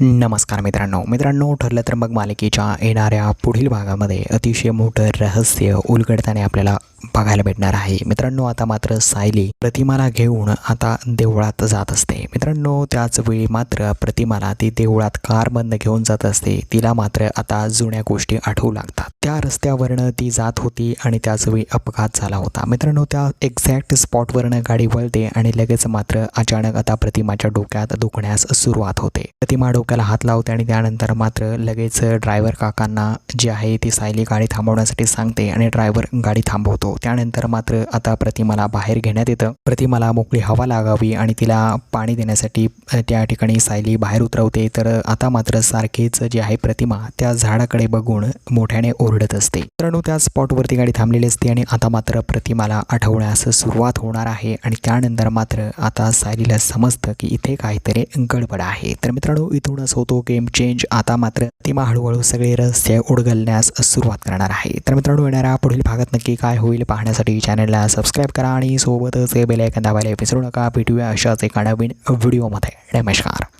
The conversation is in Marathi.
नमस्कार मित्रांनो. मित्रांनो ठरलं तर मग मालिकेच्या येणाऱ्या पुढील भागामध्ये अतिशय मोठं रहस्य उलगडताना आपल्याला बघायला भेटणार आहे. मित्रांनो आता मात्र सायली प्रतिमाला घेऊन आता देवळात जात असते. मित्रांनो त्याच वेळी मात्र प्रतिमाला ती देवळात कार बंद घेऊन जात असते. तिला मात्र आता जुन्या गोष्टी आठवू लागतात. त्या रस्त्यावरनं ती जात होती आणि त्याच वेळी अपघात झाला होता. मित्रांनो त्या एक्झॅक्ट स्पॉटवरनं गाडी वळते आणि लगेच मात्र अचानक आता प्रतिमाच्या डोक्यात दुखण्यास सुरुवात होते. प्रतिमा डोक्याला हात लावते आणि त्यानंतर मात्र लगेच ड्रायव्हर काकांना जी आहे ती सायली गाडी थांबवण्यासाठी सांगते आणि ड्रायव्हर गाडी थांबवतो. त्यानंतर मात्र आता प्रतिमाला बाहेर घेण्यात येतं. प्रतिमाला मोकळी हवा लागावी आणि तिला पाणी देण्यासाठी त्या ठिकाणी सायली बाहेर उतरवते. तर आता मात्र सारखीच जी आहे प्रतिमा त्या झाडाकडे बघून मोठ्याने ओरडत असते. मित्रांनो त्या स्पॉटवरती गाडी थांबलेली असते आणि आता मात्र प्रतिमाला आठवण्यास सुरुवात होणार आहे आणि त्यानंतर मात्र आता सायलीला समजतं की इथे काहीतरी गडबड आहे. तर मित्रांनो इथून इथूनच होतो. गेम चेंज आता मात्र प्रतिमा हळूहळू सगळे रहस्य उडगलण्यास सुरुवात करणार आहे. तर मित्रांनो येणाऱ्या पुढील भागात नक्की काय होईल पाहण्यासाठी चॅनलला सबस्क्राईब करा आणि सोबतच बेलायकन दाबायला विसरू नका. भेटूया अशाच एका नवीन व्हिडिओमध्ये नमस्कार.